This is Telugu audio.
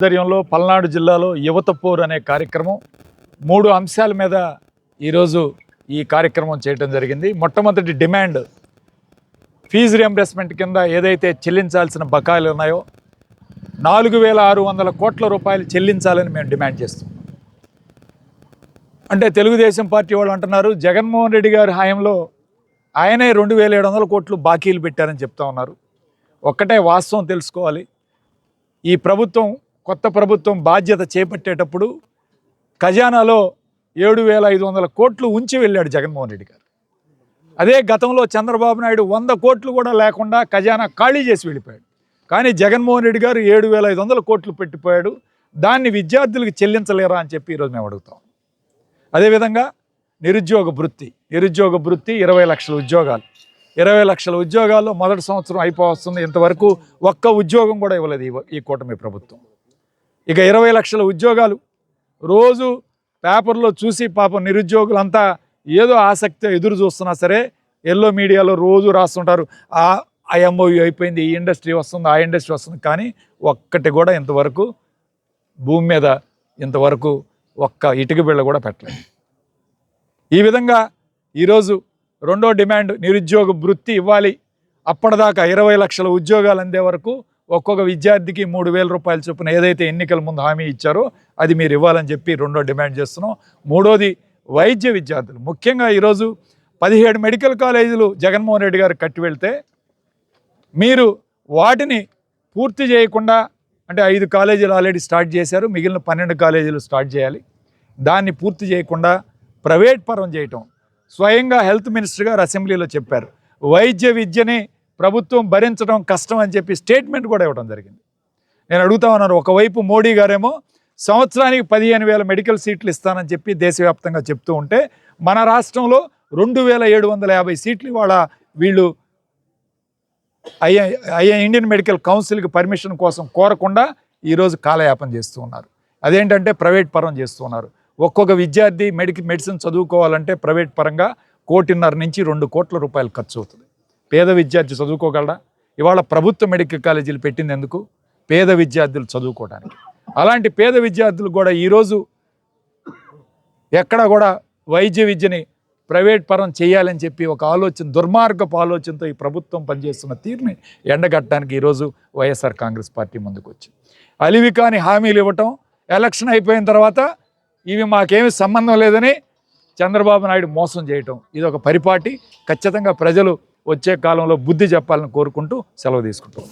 ఆధ్వర్యంలో పల్నాడు జిల్లాలో యువత పోర్ అనే కార్యక్రమం మూడు అంశాల మీద ఈరోజు ఈ కార్యక్రమం చేయడం జరిగింది. మొట్టమొదటి డిమాండ్ ఫీజు రియంబర్స్మెంట్ కింద ఏదైతే చెల్లించాల్సిన బకాయిలు ఉన్నాయో నాలుగు వేల ఆరు వందల కోట్ల రూపాయలు చెల్లించాలని మేము డిమాండ్ చేస్తాం అంటే తెలుగుదేశం పార్టీ వాళ్ళు అంటున్నారు జగన్మోహన్ రెడ్డి గారి హాయంలో ఆయనే రెండు వేల ఏడు వందల కోట్లు బాకీలు పెట్టారని చెప్తా ఉన్నారు. ఒక్కటే వాస్తవం తెలుసుకోవాలి. ఈ ప్రభుత్వం కొత్త ప్రభుత్వం బాధ్యత చేపట్టేటప్పుడు ఖజానాలో ఏడు వేల ఐదు వందల కోట్లు ఉంచి వెళ్ళాడు జగన్మోహన్ రెడ్డి గారు. అదే గతంలో చంద్రబాబు నాయుడు వంద కోట్లు కూడా లేకుండా ఖజానా ఖాళీ చేసి వెళ్ళిపోయాడు. కానీ జగన్మోహన్ రెడ్డి గారు ఏడు వేల ఐదు వందల కోట్లు పెట్టిపోయాడు. దాన్ని విద్యార్థులకు చెల్లించలేరా అని చెప్పి ఈరోజు మేము అడుగుతాం అదేవిధంగా నిరుద్యోగ వృత్తి నిరుద్యోగ వృత్తి ఇరవై లక్షల ఉద్యోగాలు. ఇరవై లక్షల ఉద్యోగాల్లో మొదటి సంవత్సరం అయిపోవస్తుంది. ఇంతవరకు ఒక్క ఉద్యోగం కూడా ఇవ్వలేదు ఈ- ఈ కూటమి ప్రభుత్వం. ఇక ఇరవై లక్షల ఉద్యోగాలు. రోజు పేపర్లో చూసి పాపం నిరుద్యోగులంతా ఏదో ఆసక్తి ఎదురు చూస్తున్నా సరే ఎల్లో మీడియాలో రోజు రాస్తుంటారు ఆ ఐఎంఓయూ అయిపోయింది ఈ ఇండస్ట్రీ వస్తుంది ఆ ఇండస్ట్రీ వస్తుంది. కానీ ఒక్కటి కూడా ఇంతవరకు భూమి మీద ఇంతవరకు ఒక్క ఇటుక బిళ్ళ కూడా పెట్టలేదు. ఈ విధంగా ఈరోజు రెండో డిమాండ్ నిరుద్యోగ వృత్తి ఇవ్వాలి. అప్పటిదాకా ఇరవై లక్షల ఉద్యోగాలు అందే వరకు ఒక్కొక్క విద్యార్థికి మూడు వేల రూపాయల చొప్పున ఏదైతే ఎన్నికల ముందు హామీ ఇచ్చారో అది మీరు ఇవ్వాలని చెప్పి రెండో డిమాండ్ చేస్తున్నాం. మూడోది వైద్య విద్యార్థులు. ముఖ్యంగా ఈరోజు పదిహేడు మెడికల్ కాలేజీలు జగన్మోహన్ రెడ్డి గారు కట్టి వెళ్తే మీరు వాటిని పూర్తి చేయకుండా అంటే ఐదు కాలేజీలు ఆల్రెడీ స్టార్ట్ చేశారు మిగిలిన పన్నెండు కాలేజీలు స్టార్ట్ చేయాలి. దాన్ని పూర్తి చేయకుండా ప్రైవేట్ పరం చేయటం. స్వయంగా హెల్త్ మినిస్టర్ గారు అసెంబ్లీలో చెప్పారు. వైద్య విద్యని ప్రభుత్వం భరించడం కష్టం అని చెప్పి స్టేట్మెంట్ కూడా ఇవ్వడం జరిగింది. నేను అడుగుతా ఉన్నాను ఒకవైపు మోడీ గారేమో సంవత్సరానికి పదిహేను వేల మెడికల్ సీట్లు ఇస్తానని చెప్పి దేశవ్యాప్తంగా చెప్తూ ఉంటే మన రాష్ట్రంలో రెండు వేల ఏడు వందల యాభై సీట్లు వాళ్ళ వీళ్ళు ఐఏ ఐఏ ఇండియన్ మెడికల్ కౌన్సిల్కి పర్మిషన్ కోసం కోరకుండా ఈరోజు కాలయాపన చేస్తూ ఉన్నారు. అదేంటంటే ప్రైవేట్ పరం చేస్తూ ఉన్నారు. ఒక్కొక్క విద్యార్థి మెడికి మెడిసిన్ చదువుకోవాలంటే ప్రైవేట్ పరంగా కోటిన్నర నుంచి రెండు కోట్ల రూపాయలు ఖర్చు అవుతుంది. పేద విద్యార్థి చదువుకోగలరా ఇవాళ ప్రభుత్వ మెడికల్ కాలేజీలు పెట్టింది ఎందుకు? పేద విద్యార్థులు చదువుకోవడానికి అలాంటి పేద విద్యార్థులు కూడా ఈరోజు ఎక్కడ కూడా వైద్య విద్యని ప్రైవేట్ పరం చేయాలని చెప్పి ఒక ఆలోచన దుర్మార్గపు ఆలోచనతో ఈ ప్రభుత్వం పనిచేస్తున్న తీరుని ఎండగట్టడానికి ఈరోజు వైఎస్ఆర్ కాంగ్రెస్ పార్టీ ముందుకు వచ్చింది అలివి కాని హామీలు ఇవ్వటం ఎలక్షన్ అయిపోయిన తర్వాత ఇవి మాకేమి సంబంధం లేదని చంద్రబాబు నాయుడు మోసం చేయటం ఇది ఒక పరిపాటి. ఖచ్చితంగా ప్రజలు వచ్చే కాలంలో బుద్ధి చెప్పాలని కోరుకుంటూ సెలవు తీసుకుంటాం